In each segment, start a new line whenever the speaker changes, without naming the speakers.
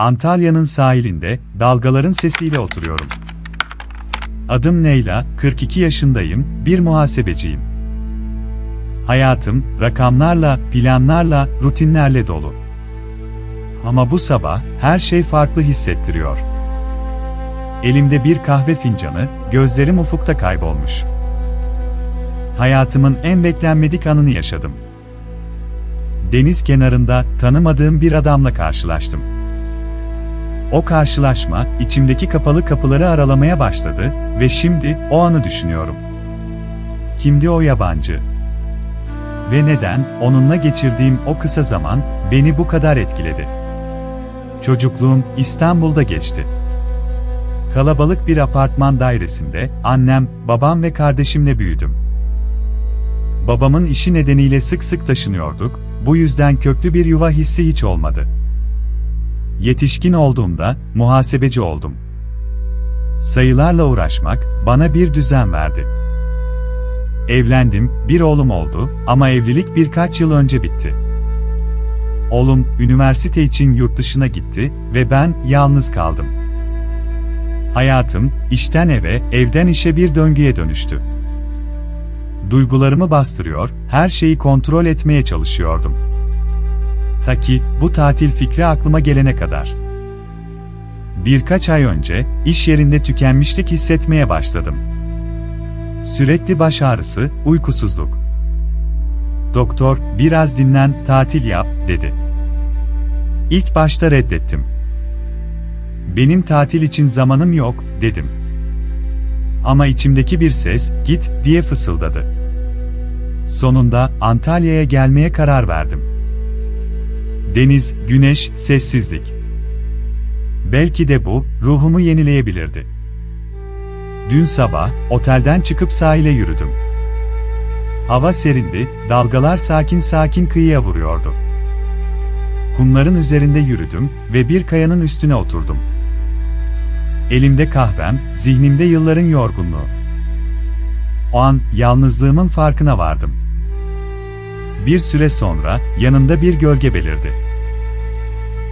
Antalya'nın sahilinde, dalgaların sesiyle oturuyorum. Adım Neyla, 42 yaşındayım, bir muhasebeciyim. Hayatım, rakamlarla, planlarla, rutinlerle dolu. Ama bu sabah, her şey farklı hissettiriyor. Elimde bir kahve fincanı, gözlerim ufukta kaybolmuş. Hayatımın en beklenmedik anını yaşadım. Deniz kenarında tanımadığım bir adamla karşılaştım. O karşılaşma içimdeki kapalı kapıları aralamaya başladı ve şimdi o anı düşünüyorum. Kimdi o yabancı? Ve neden onunla geçirdiğim o kısa zaman beni bu kadar etkiledi? Çocukluğum İstanbul'da geçti. Kalabalık bir apartman dairesinde annem, babam ve kardeşimle büyüdüm. Babamın işi nedeniyle sık sık taşınıyorduk, bu yüzden köklü bir yuva hissi hiç olmadı. Yetişkin olduğumda muhasebeci oldum. Sayılarla uğraşmak bana bir düzen verdi. Evlendim, bir oğlum oldu ama evlilik birkaç yıl önce bitti. Oğlum üniversite için yurt dışına gitti ve ben yalnız kaldım. Hayatım işten eve, evden işe bir döngüye dönüştü. Duygularımı bastırıyor, her şeyi kontrol etmeye çalışıyordum. Ta ki bu tatil fikri aklıma gelene kadar. Birkaç ay önce iş yerinde tükenmişlik hissetmeye başladım. Sürekli baş ağrısı, uykusuzluk. Doktor, biraz dinlen, tatil yap, dedi. İlk başta reddettim. Benim tatil için zamanım yok, dedim. Ama içimdeki bir ses, git, diye fısıldadı. Sonunda Antalya'ya gelmeye karar verdim. Deniz, güneş, sessizlik. Belki de bu, ruhumu yenileyebilirdi. Dün sabah, otelden çıkıp sahile yürüdüm. Hava serindi, dalgalar sakin sakin kıyıya vuruyordu. Kumların üzerinde yürüdüm ve bir kayanın üstüne oturdum. Elimde kahvem, zihnimde yılların yorgunluğu. O an yalnızlığımın farkına vardım. Bir süre sonra yanımda bir gölge belirdi.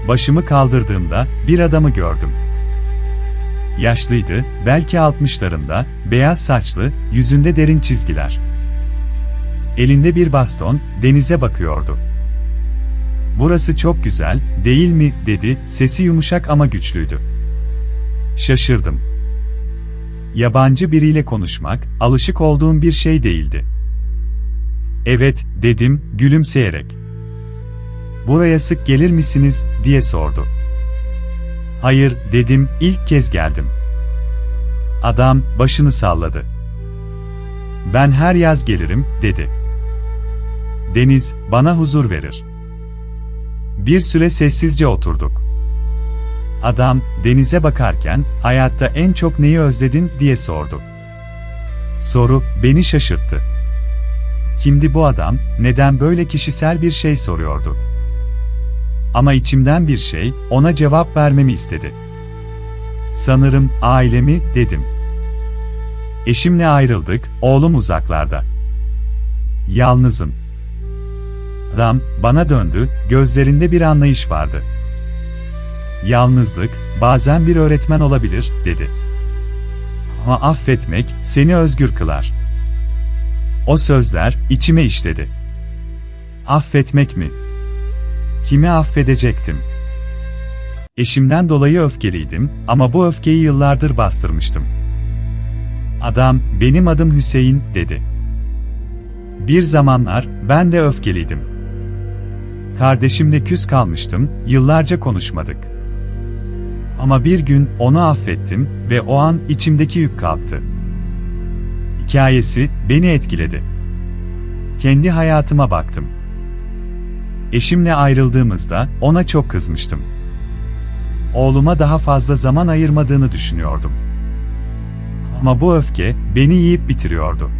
Başımı kaldırdığımda bir adamı gördüm. Yaşlıydı, belki altmışlarında, beyaz saçlı, yüzünde derin çizgiler. Elinde bir baston, denize bakıyordu. Burası çok güzel, değil mi, dedi, sesi yumuşak ama güçlüydü. Şaşırdım. Yabancı biriyle konuşmak, alışık olduğum bir şey değildi. Evet, dedim, gülümseyerek. Buraya sık gelir misiniz, diye sordu. Hayır, dedim, ilk kez geldim. Adam, başını salladı. Ben her yaz gelirim, dedi. Deniz, bana huzur verir. Bir süre sessizce oturduk. Adam, denize bakarken, hayatta en çok neyi özledin, diye sordu. Soru, beni şaşırttı. Kimdi bu adam, neden böyle kişisel bir şey soruyordu? Ama içimden bir şey, ona cevap vermemi istedi. Sanırım, ailemi, dedim. Eşimle ayrıldık, oğlum uzaklarda. Yalnızım. Adam, bana döndü, gözlerinde bir anlayış vardı. Yalnızlık, bazen bir öğretmen olabilir, dedi. Ama affetmek, seni özgür kılar. O sözler, içime işledi. Affetmek mi? Kimi affedecektim? Eşimden dolayı öfkeliydim ama bu öfkeyi yıllardır bastırmıştım. Adam, benim adım Hüseyin, dedi. Bir zamanlar, ben de öfkeliydim. Kardeşimle küs kalmıştım, yıllarca konuşmadık. Ama bir gün onu affettim ve o an içimdeki yük kalktı. Hikayesi beni etkiledi. Kendi hayatıma baktım. Eşimle ayrıldığımızda ona çok kızmıştım. Oğluma daha fazla zaman ayırmadığını düşünüyordum. Ama bu öfke beni yiyip bitiriyordu.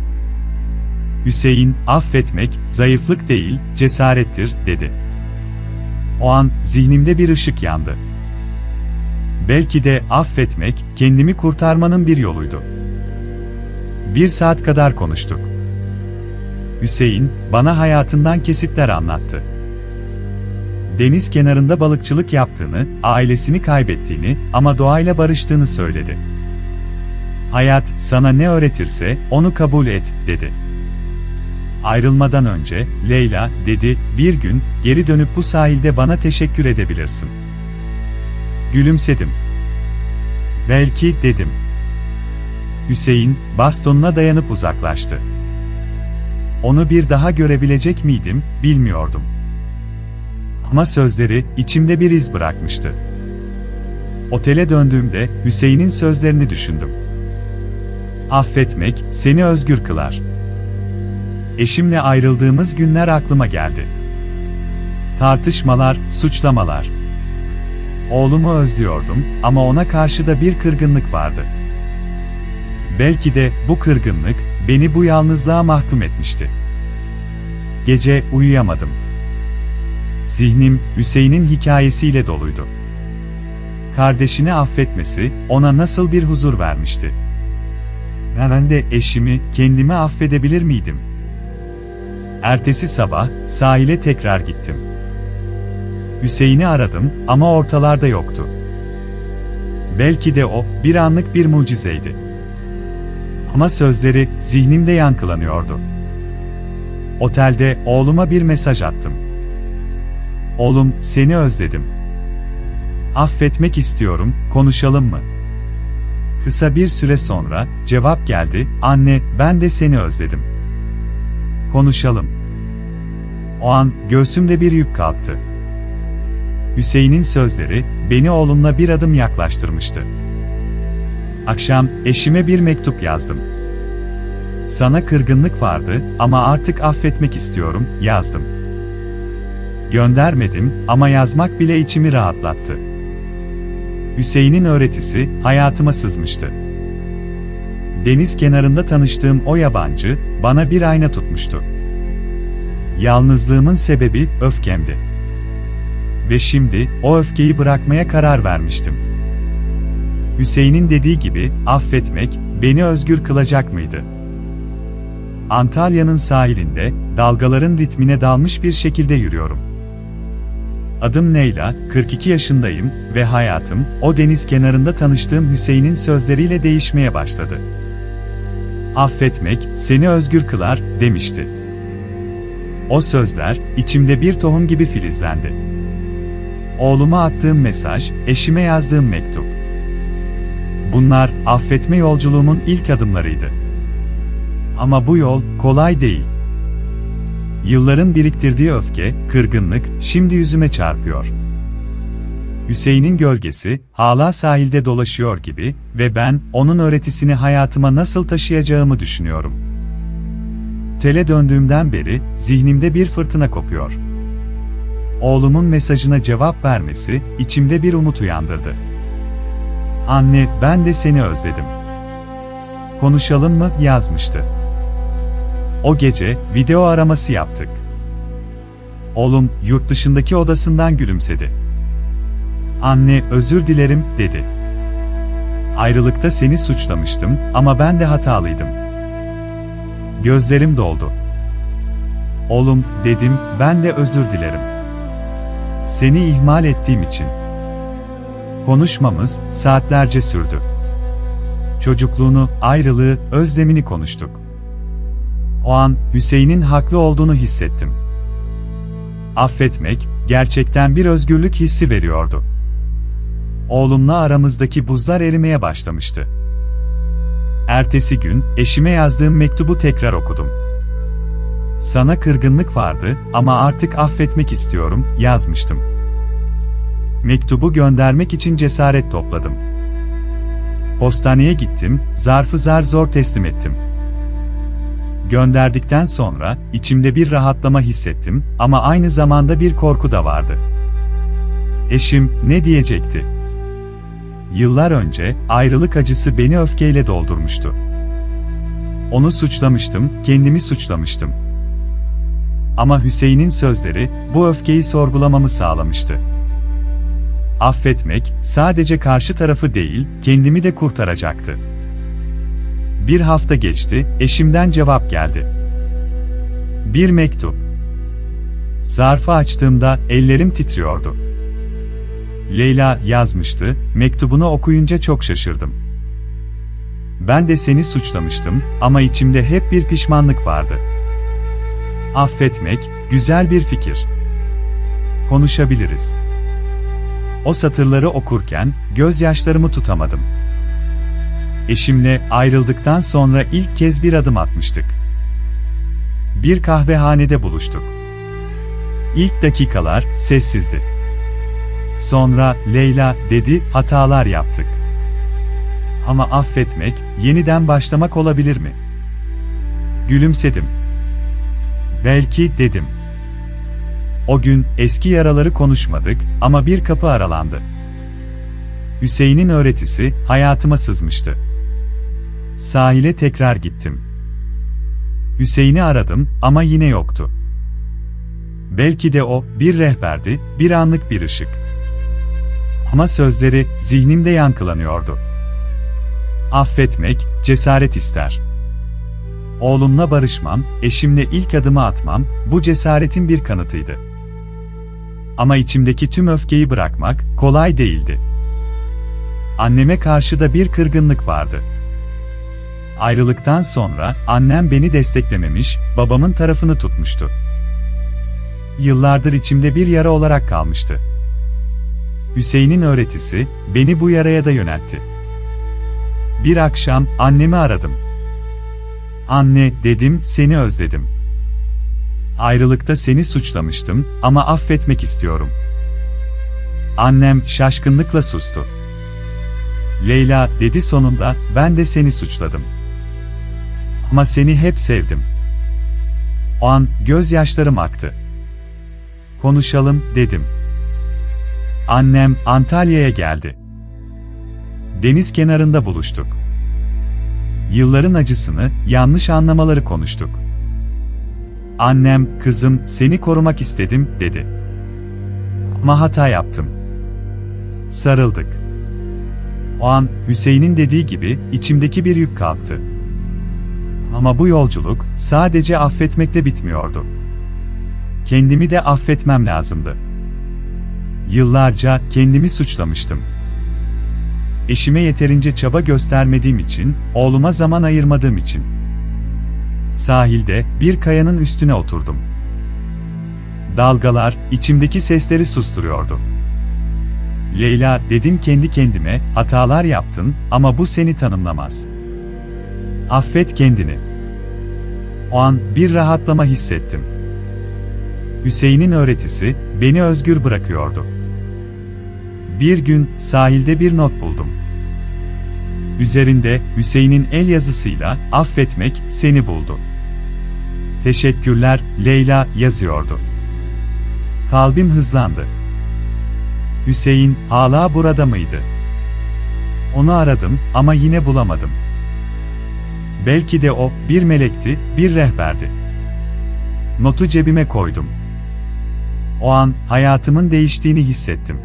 Hüseyin, affetmek zayıflık değil, cesarettir, dedi. O an zihnimde bir ışık yandı. Belki de affetmek kendimi kurtarmanın bir yoluydu. Bir saat kadar konuştuk. Hüseyin bana hayatından kesitler anlattı. deniz kenarında balıkçılık yaptığını, ailesini kaybettiğini ama doğayla barıştığını söyledi. Hayat sana ne öğretirse onu kabul et, dedi. Ayrılmadan önce Leyla dedi, bir gün geri dönüp bu sahilde bana teşekkür edebilirsin. Gülümsedim. Belki dedim. Hüseyin bastonuna dayanıp uzaklaştı. Onu bir daha görebilecek miydim, bilmiyordum. Ama sözleri içimde bir iz bırakmıştı. Otele döndüğümde Hüseyin'in sözlerini düşündüm. Affetmek seni özgür kılar. Eşimle ayrıldığımız günler aklıma geldi. Tartışmalar, suçlamalar. Oğlumu özlüyordum ama ona karşı da bir kırgınlık vardı. Belki de bu kırgınlık beni bu yalnızlığa mahkum etmişti. Gece uyuyamadım. Zihnim Hüseyin'in hikayesiyle doluydu. Kardeşini affetmesi ona nasıl bir huzur vermişti. Ben de eşimi, kendimi affedebilir miydim? Ertesi sabah sahile tekrar gittim. Hüseyin'i aradım ama ortalarda yoktu. Belki de o bir anlık bir mucizeydi. Ama sözleri zihnimde yankılanıyordu. Otelde oğluma bir mesaj attım. Oğlum, seni özledim. Affetmek istiyorum, konuşalım mı? Kısa bir süre sonra cevap geldi, anne, ben de seni özledim. Konuşalım. O an göğsümde bir yük kalktı. Hüseyin'in sözleri beni oğlumla bir adım yaklaştırmıştı. Akşam eşime bir mektup yazdım. Sana kırgınlık vardı ama artık affetmek istiyorum, yazdım. Göndermedim ama yazmak bile içimi rahatlattı. Hüseyin'in öğretisi hayatıma sızmıştı. Deniz kenarında tanıştığım o yabancı bana bir ayna tutmuştu. Yalnızlığımın sebebi öfkemdi. Ve şimdi o öfkeyi bırakmaya karar vermiştim. Hüseyin'in dediği gibi affetmek beni özgür kılacak mıydı? Antalya'nın sahilinde dalgaların ritmine dalmış bir şekilde yürüyorum. Adım Neyla, 42 yaşındayım ve hayatım o deniz kenarında tanıştığım Hüseyin'in sözleriyle değişmeye başladı. Affetmek seni özgür kılar demişti. O sözler içimde bir tohum gibi filizlendi. Oğluma attığım mesaj, eşime yazdığım mektup. Bunlar affetme yolculuğumun ilk adımlarıydı. Ama bu yol kolay değil. Yılların biriktirdiği öfke, kırgınlık şimdi yüzüme çarpıyor. Hüseyin'in gölgesi hala sahilde dolaşıyor gibi ve ben onun öğretisini hayatıma nasıl taşıyacağımı düşünüyorum. Tele döndüğümden beri zihnimde bir fırtına kopuyor. Oğlumun mesajına cevap vermesi içimde bir umut uyandırdı. Anne, ben de seni özledim. Konuşalım mı yazmıştı. O gece video araması yaptık. Oğlum yurt dışındaki odasından gülümsedi. Anne, özür dilerim dedi. Ayrılıkta seni suçlamıştım ama ben de hatalıydım. Gözlerim doldu. Oğlum dedim, ben de özür dilerim. Seni ihmal ettiğim için. Konuşmamız saatlerce sürdü. Çocukluğunu, ayrılığı, özlemini konuştuk. O an Hüseyin'in haklı olduğunu hissettim. Affetmek gerçekten bir özgürlük hissi veriyordu. Oğlumla aramızdaki buzlar erimeye başlamıştı. Ertesi gün eşime yazdığım mektubu tekrar okudum. Sana kırgınlık vardı ama artık affetmek istiyorum yazmıştım. Mektubu göndermek için cesaret topladım. Postaneye gittim, zarfı zar zor teslim ettim. Gönderdikten sonra içimde bir rahatlama hissettim ama aynı zamanda bir korku da vardı. Eşim ne diyecekti? Yıllar önce ayrılık acısı beni öfkeyle doldurmuştu. Onu suçlamıştım, kendimi suçlamıştım. Ama Hüseyin'in sözleri bu öfkeyi sorgulamamı sağlamıştı. Affetmek sadece karşı tarafı değil, kendimi de kurtaracaktı. Bir hafta geçti, eşimden cevap geldi. Bir mektup. Zarfı açtığımda ellerim titriyordu. Leyla yazmıştı, mektubunu okuyunca çok şaşırdım. Ben de seni suçlamıştım ama içimde hep bir pişmanlık vardı. Affetmek, güzel bir fikir. Konuşabiliriz. O satırları okurken gözyaşlarımı tutamadım. Eşimle ayrıldıktan sonra ilk kez bir adım atmıştık. Bir kahvehanede buluştuk. İlk dakikalar sessizdi. Sonra Leyla dedi, hatalar yaptık. Ama affetmek, yeniden başlamak olabilir mi? Gülümsedim. Belki dedim. O gün eski yaraları konuşmadık ama bir kapı aralandı. Hüseyin'in öğretisi hayatıma sızmıştı. Sahile tekrar gittim. Hüseyin'i aradım ama yine yoktu. Belki de o bir rehberdi, bir anlık bir ışık. Ama sözleri zihnimde yankılanıyordu. Affetmek cesaret ister. Oğlumla barışmam, eşimle ilk adımı atmam bu cesaretin bir kanıtıydı. Ama içimdeki tüm öfkeyi bırakmak kolay değildi. Anneme karşı da bir kırgınlık vardı. Ayrılıktan sonra annem beni desteklememiş, babamın tarafını tutmuştu. Yıllardır içimde bir yara olarak kalmıştı. Hüseyin'in öğretisi beni bu yaraya da yöneltti. Bir akşam annemi aradım. Anne dedim, seni özledim. Ayrılıkta seni suçlamıştım ama affetmek istiyorum. Annem şaşkınlıkla sustu. Leyla dedi sonunda, ben de seni suçladım. Ama seni hep sevdim. O an gözyaşlarım aktı. Konuşalım dedim. Annem Antalya'ya geldi. Deniz kenarında buluştuk. Yılların acısını, yanlış anlamaları konuştuk. Annem, kızım, seni korumak istedim, dedi. Ama hata yaptım. Sarıldık. O an, Hüseyin'in dediği gibi, içimdeki bir yük kalktı. Ama bu yolculuk, sadece affetmekle bitmiyordu. Kendimi de affetmem lazımdı. Yıllarca kendimi suçlamıştım. Eşime yeterince çaba göstermediğim için, oğluma zaman ayırmadığım için. Sahilde bir kayanın üstüne oturdum. Dalgalar içimdeki sesleri susturuyordu. Leyla dedim kendi kendime, hatalar yaptın ama bu seni tanımlamaz. Affet kendini. O an bir rahatlama hissettim. Hüseyin'in öğretisi beni özgür bırakıyordu. Bir gün sahilde bir not buldum. Üzerinde Hüseyin'in el yazısıyla affetmek seni buldu. Teşekkürler Leyla yazıyordu. Kalbim hızlandı. Hüseyin hala burada mıydı? Onu aradım ama yine bulamadım. Belki de o bir melekti, bir rehberdi. Notu cebime koydum. O an hayatımın değiştiğini hissettim.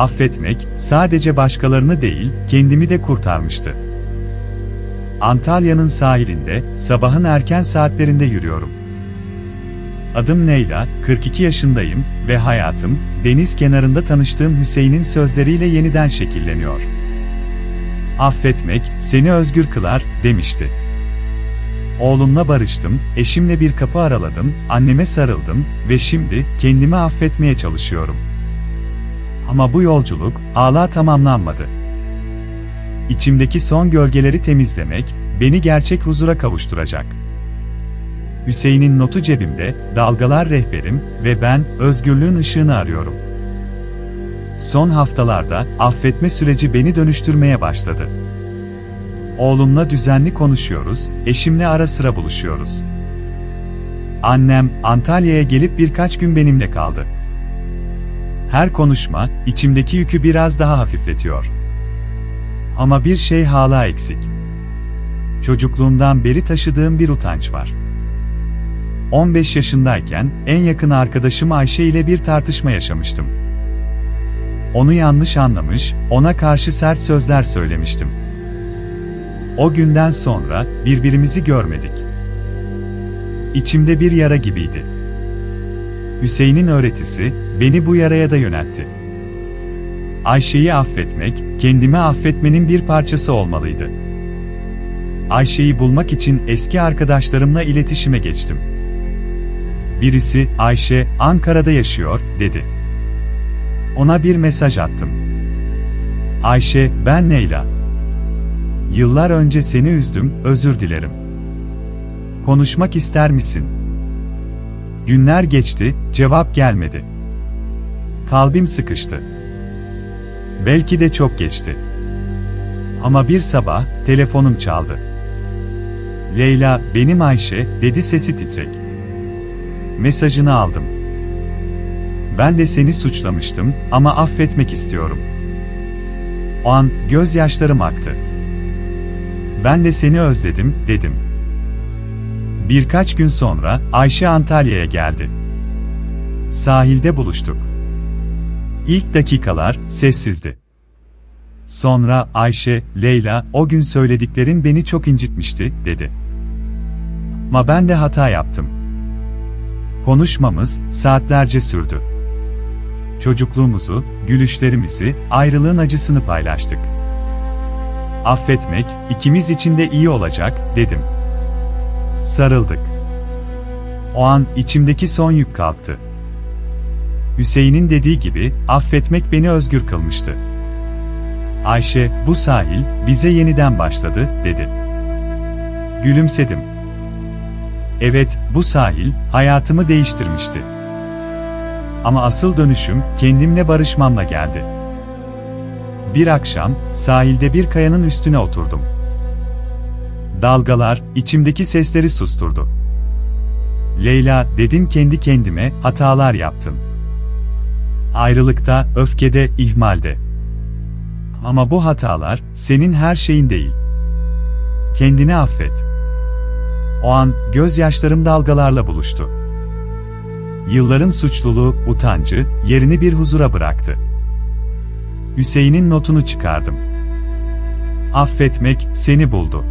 Affetmek sadece başkalarını değil, kendimi de kurtarmıştı. Antalya'nın sahilinde sabahın erken saatlerinde yürüyorum. Adım Neyla, 42 yaşındayım ve hayatım deniz kenarında tanıştığım Hüseyin'in sözleriyle yeniden şekilleniyor. Affetmek seni özgür kılar demişti. Oğlumla barıştım, eşimle bir kapı araladım, anneme sarıldım ve şimdi kendimi affetmeye çalışıyorum. Ama bu yolculuk hala tamamlanmadı. İçimdeki son gölgeleri temizlemek beni gerçek huzura kavuşturacak. Hüseyin'in notu cebimde, dalgalar rehberim ve ben özgürlüğün ışığını arıyorum. Son haftalarda affetme süreci beni dönüştürmeye başladı. Oğlumla düzenli konuşuyoruz, eşimle ara sıra buluşuyoruz. Annem Antalya'ya gelip birkaç gün benimle kaldı. Her konuşma içimdeki yükü biraz daha hafifletiyor. Ama bir şey hala eksik. Çocukluğumdan beri taşıdığım bir utanç var. 15 yaşındayken en yakın arkadaşım Ayşe ile bir tartışma yaşamıştım. Onu yanlış anlamış, ona karşı sert sözler söylemiştim. O günden sonra birbirimizi görmedik. İçimde bir yara gibiydi. Hüseyin'in öğretisi, beni bu yaraya da yöneltti. Ayşe'yi affetmek, kendimi affetmenin bir parçası olmalıydı. Ayşe'yi bulmak için eski arkadaşlarımla iletişime geçtim. Birisi, Ayşe, Ankara'da yaşıyor, dedi. Ona bir mesaj attım. Ayşe, ben Leyla. Yıllar önce seni üzdüm, özür dilerim. Konuşmak ister misin? Günler geçti, cevap gelmedi. Kalbim sıkıştı. Belki de çok geçti. Ama bir sabah telefonum çaldı. Leyla, benim Ayşe, dedi sesi titrek. Mesajını aldım. Ben de seni suçlamıştım ama affetmek istiyorum. O an gözyaşlarım aktı. Ben de seni özledim, dedim. Birkaç gün sonra Ayşe Antalya'ya geldi. Sahilde buluştuk. İlk dakikalar sessizdi. Sonra Ayşe, Leyla, o gün söylediklerin beni çok incitmişti, dedi. Ama ben de hata yaptım. Konuşmamız saatlerce sürdü. Çocukluğumuzu, gülüşlerimizi, ayrılığın acısını paylaştık. Affetmek, ikimiz için de iyi olacak, dedim. Sarıldık. O an içimdeki son yük kalktı. Hüseyin'in dediği gibi, affetmek beni özgür kılmıştı. Ayşe, bu sahil, bize yeniden başladı, dedi. Gülümsedim. Evet, bu sahil, hayatımı değiştirmişti. Ama asıl dönüşüm, kendimle barışmamla geldi. Bir akşam, sahilde bir kayanın üstüne oturdum. Dalgalar, içimdeki sesleri susturdu. Leyla, dedim kendi kendime, hatalar yaptın. Ayrılıkta, öfkede, ihmalde. Ama bu hatalar, senin her şeyin değil. Kendini affet. O an, gözyaşlarım dalgalarla buluştu. Yılların suçluluğu, utancı, yerini bir huzura bıraktı. Hüseyin'in notunu çıkardım. Affetmek, seni buldu.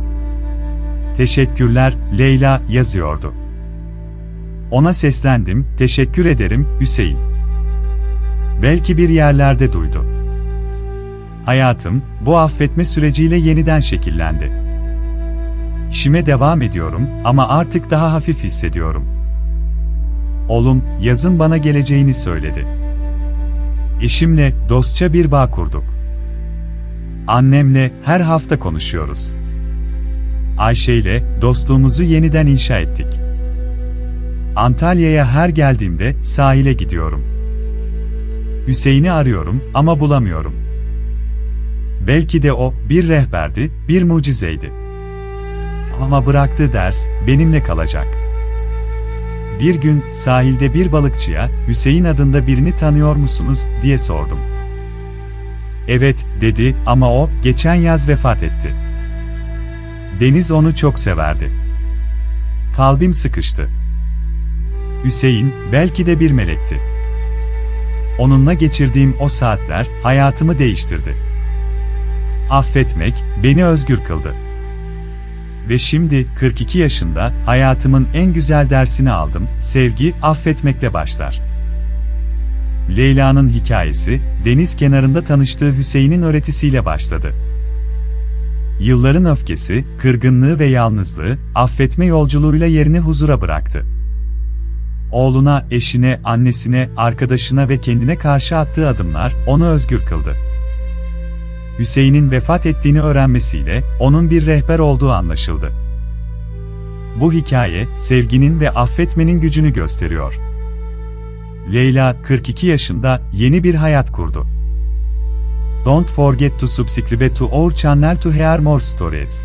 Teşekkürler, Leyla, yazıyordu. Ona seslendim, teşekkür ederim, Hüseyin. Belki bir yerlerde duydu. Hayatım, bu affetme süreciyle yeniden şekillendi. İşime devam ediyorum ama artık daha hafif hissediyorum. Oğlum, yazın bana geleceğini söyledi. Eşimle dostça bir bağ kurduk. Annemle her hafta konuşuyoruz. Ayşe ile dostluğumuzu yeniden inşa ettik. Antalya'ya her geldiğimde sahile gidiyorum. Hüseyin'i arıyorum ama bulamıyorum. Belki de o bir rehberdi, bir mucizeydi. Ama bıraktığı ders benimle kalacak. Bir gün sahilde bir balıkçıya Hüseyin adında birini tanıyor musunuz diye sordum. Evet dedi ama o geçen yaz vefat etti. Deniz onu çok severdi. Kalbim sıkıştı. Hüseyin belki de bir melekti. Onunla geçirdiğim o saatler hayatımı değiştirdi. Affetmek beni özgür kıldı. Ve şimdi 42 yaşında hayatımın en güzel dersini aldım. Sevgi affetmekle başlar. Leyla'nın hikayesi deniz kenarında tanıştığı Hüseyin'in öğretisiyle başladı. Yılların öfkesi, kırgınlığı ve yalnızlığı affetme yolculuğuyla yerini huzura bıraktı. Oğluna, eşine, annesine, arkadaşına ve kendine karşı attığı adımlar onu özgür kıldı. Hüseyin'in vefat ettiğini öğrenmesiyle onun bir rehber olduğu anlaşıldı. Bu hikaye sevginin ve affetmenin gücünü gösteriyor. Leyla 42 yaşında yeni bir hayat kurdu. Don't forget to subscribe to our channel to hear more stories.